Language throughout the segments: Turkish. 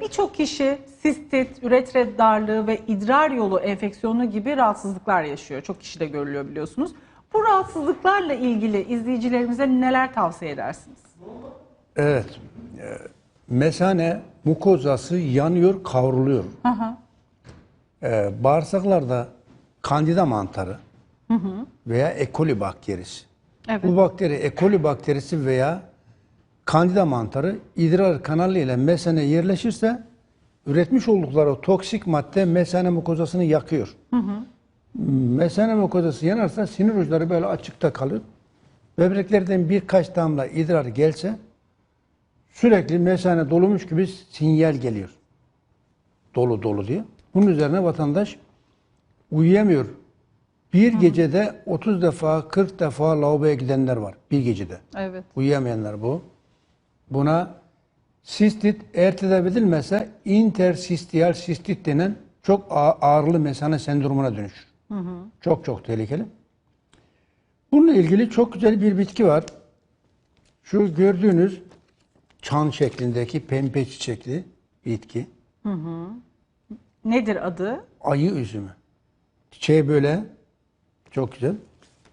Birçok kişi sistit, üretre darlığı ve idrar yolu enfeksiyonu gibi rahatsızlıklar yaşıyor. Çok kişi de görülüyor biliyorsunuz. Bu rahatsızlıklarla ilgili izleyicilerimize neler tavsiye edersiniz? Evet. Ee, Mesane mukozası yanıyor, kavruluyor. Hı hı. Ee, bağırsaklarda kandida mantarı veya E. coli bakterisi. Evet. Bu bakteri E. coli bakterisi veya kandida mantarı idrar kanalı ile mesane yerleşirse üretmiş oldukları toksik madde mesane mukozasını yakıyor. Mesane mukozası yanarsa sinir uçları böyle açıkta kalır. Böbreklerden birkaç damla idrar gelse sürekli mesane dolumuş gibi sinyal geliyor. Dolu dolu diye. Bunun üzerine vatandaş uyuyamıyor. Bir gecede 30 defa 40 defa lavaboya gidenler var. Bir gecede. Evet. Uyuyamayanlar bu. Buna sistit eğer tedavi edilmezse intersistiyal sistit denen çok ağ- ağrılı mesane sendromuna dönüşür. Çok çok tehlikeli. Bununla ilgili çok güzel bir bitki var. Şu gördüğünüz çan şeklindeki pembe çiçekli bitki. Nedir adı? Ayı üzümü. Çiçeği böyle çok güzel.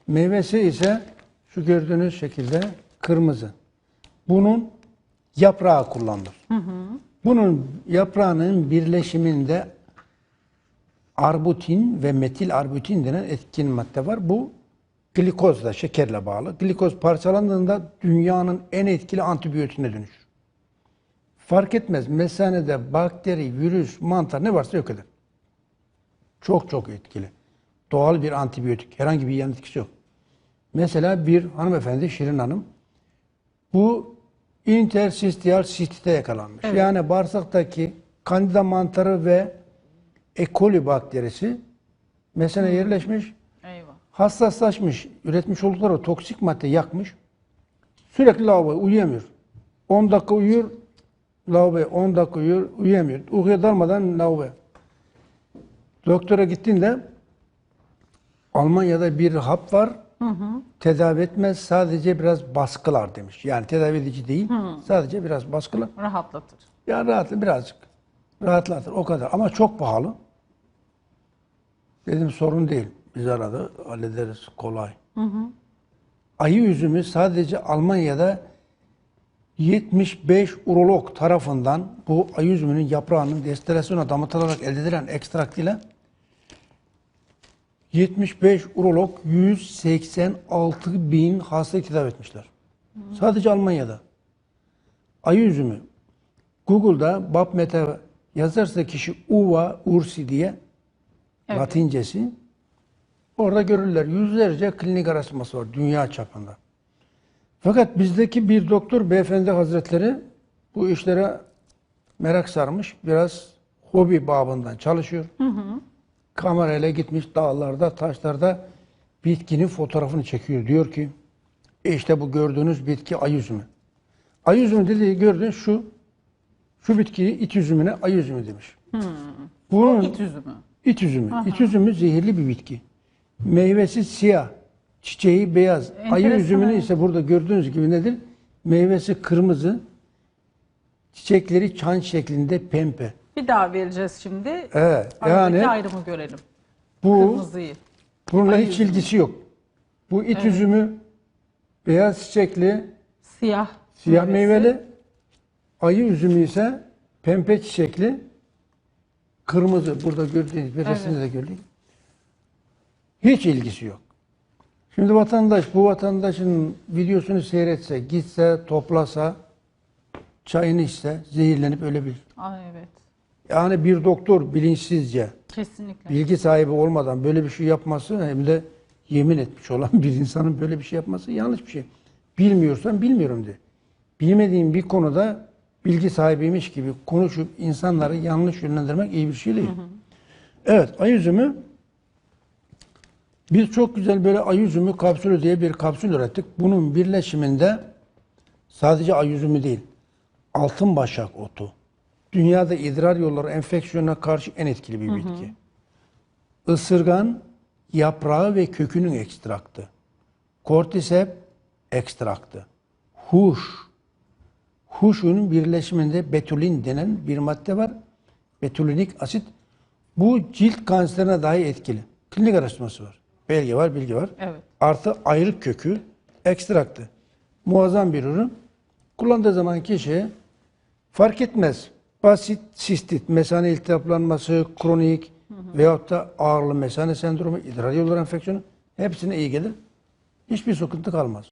Meyvesi ise şu gördüğünüz şekilde kırmızı. Bunun yaprağı kullanılır. Bunun yaprağının birleşiminde arbutin ve metil arbutin denen etkin madde var. Bu glikozla, şekerle bağlı. Glikoz parçalandığında dünyanın en etkili antibiyotiğine dönüşür. Fark etmez. Mesanede bakteri, virüs, mantar ne varsa yok eder. Çok çok etkili. Doğal bir antibiyotik. Herhangi bir yan etkisi yok. Mesela bir hanımefendi Şirin Hanım bu intersistiyal sistite yakalanmış. Yani bağırsaktaki kandida mantarı ve E. coli bakterisi mesene yerleşmiş, Eyvah. hassaslaşmış, üretmiş oldukları toksik madde yakmış. Sürekli lavaboya uyuyamıyor. 10 dakika uyuyor, lavaboya 10 dakika uyuyor, uyuyamıyor. Uykuya dalmadan lavaboya. Doktora gittiğinde Almanya'da bir hap var. Tedavi etmez, sadece biraz baskılar demiş. Yani tedavi edici değil, sadece biraz baskılar. Rahatlatır. Ya rahat, birazcık rahatlatır o kadar. Ama çok pahalı. Dedim sorun değil. Biz arada hallederiz kolay. Ayı üzümü sadece Almanya'da 75 urolog tarafından bu ayı üzümünün yaprağının destilasyona damıtılarak elde edilen ekstrakt ile 75 urolog 186 bin hastayı tedavi etmişler. Sadece Almanya'da. Ayı üzümü. Google'da Babmete yazarsa kişi Uva ursi diye Evet. Latincesi orada görürler. Yüzlerce klinik araştırması var dünya çapında. Fakat bizdeki bir doktor beyefendi hazretleri bu işlere merak sarmış. Biraz hobi babından çalışıyor. Kamerayla gitmiş dağlarda, taşlarda bitkinin fotoğrafını çekiyor. Diyor ki işte bu gördüğünüz bitki ay üzümü. Ay üzümü dediği gördüğünüz şu şu bitkiyi it üzümüne ay üzümü demiş. Bunun İt üzümü. it üzümü. İt üzümü zehirli bir bitki. Meyvesi siyah, çiçeği beyaz. Ayı Enteresan, üzümünü evet. ise burada gördüğünüz gibi nedir? Meyvesi kırmızı, çiçekleri çan şeklinde pembe. Bir daha vereceğiz şimdi. Evet, Aradaki yani ayrımı görelim. bu Kırmızıyı. bununla ayı hiç üzümü. ilgisi yok. Bu it üzümü beyaz çiçekli, Siyah. siyah meyvesi. meyveli. Ayı üzümü ise pembe çiçekli, kırmızı. Burada gördüğünüz bir resimde de gördük. Hiç ilgisi yok. Şimdi vatandaş bu vatandaşın videosunu seyretse, gitse, toplasa, çayını içse zehirlenip ölebilir. Ay evet. Yani bir doktor bilinçsizce, Kesinlikle. bilgi sahibi olmadan böyle bir şey yapması hem de yemin etmiş olan bir insanın böyle bir şey yapması yanlış bir şey. Bilmiyorsan bilmiyorum de. Bilmediğin bir konuda bilgi sahibiymiş gibi konuşup insanları yanlış yönlendirmek iyi bir şey değil. Evet, ay üzümü biz çok güzel böyle ay üzümü kapsülü diye bir kapsül ürettik. Bunun birleşiminde sadece ay üzümü değil, altın başak otu. Dünyada idrar yolları enfeksiyonuna karşı en etkili bir bitki. Isırgan, yaprağı ve kökünün ekstraktı. Kortisep ekstraktı. Huş, huşunun birleşiminde betulin denen bir madde var. Betulinik asit. Bu cilt kanserine dahi etkili. Klinik araştırması var. Belge var, bilgi var. Evet. Artı ayrık kökü, ekstraktı. Muazzam bir ürün. Kullandığı zaman kişi fark etmez. Basit sistit, mesane iltihaplanması, kronik veyahut da ağırlı mesane sendromu, idrar yolları enfeksiyonu hepsine iyi gelir. Hiçbir sıkıntı kalmaz.